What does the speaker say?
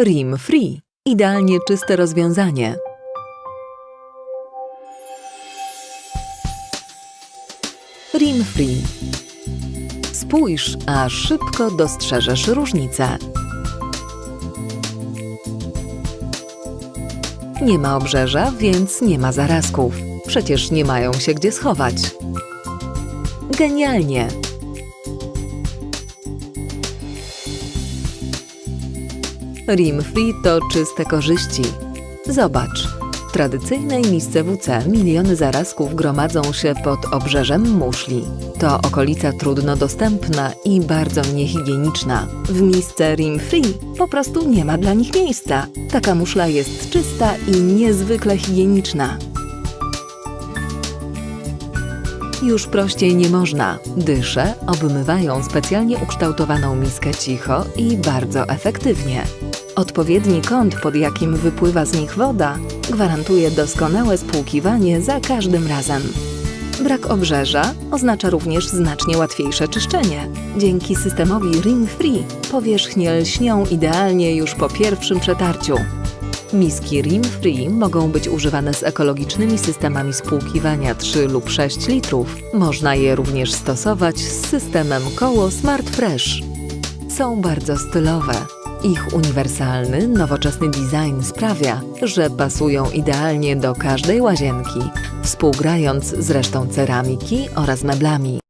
Rim Free. Idealnie czyste rozwiązanie. Rim Free. Spójrz, a szybko dostrzeżesz różnicę. Nie ma obrzeża, więc nie ma zarazków. Przecież nie mają się gdzie schować. Genialnie! Rim Free to czyste korzyści. Zobacz. W tradycyjnej misce WC miliony zarazków gromadzą się pod obrzeżem muszli. To okolica trudno dostępna i bardzo niehigieniczna. W misce Rim Free po prostu nie ma dla nich miejsca. Taka muszla jest czysta i niezwykle higieniczna. Już prościej nie można. Dysze obmywają specjalnie ukształtowaną miskę cicho i bardzo efektywnie. Odpowiedni kąt, pod jakim wypływa z nich woda, gwarantuje doskonałe spłukiwanie za każdym razem. Brak obrzeża oznacza również znacznie łatwiejsze czyszczenie. Dzięki systemowi Ring Free powierzchnie lśnią idealnie już po pierwszym przetarciu. Miski Rim Free mogą być używane z ekologicznymi systemami spłukiwania 3 lub 6 litrów. Można je również stosować z systemem koło Smart Fresh. Są bardzo stylowe. Ich uniwersalny, nowoczesny design sprawia, że pasują idealnie do każdej łazienki, współgrając z resztą ceramiki oraz meblami.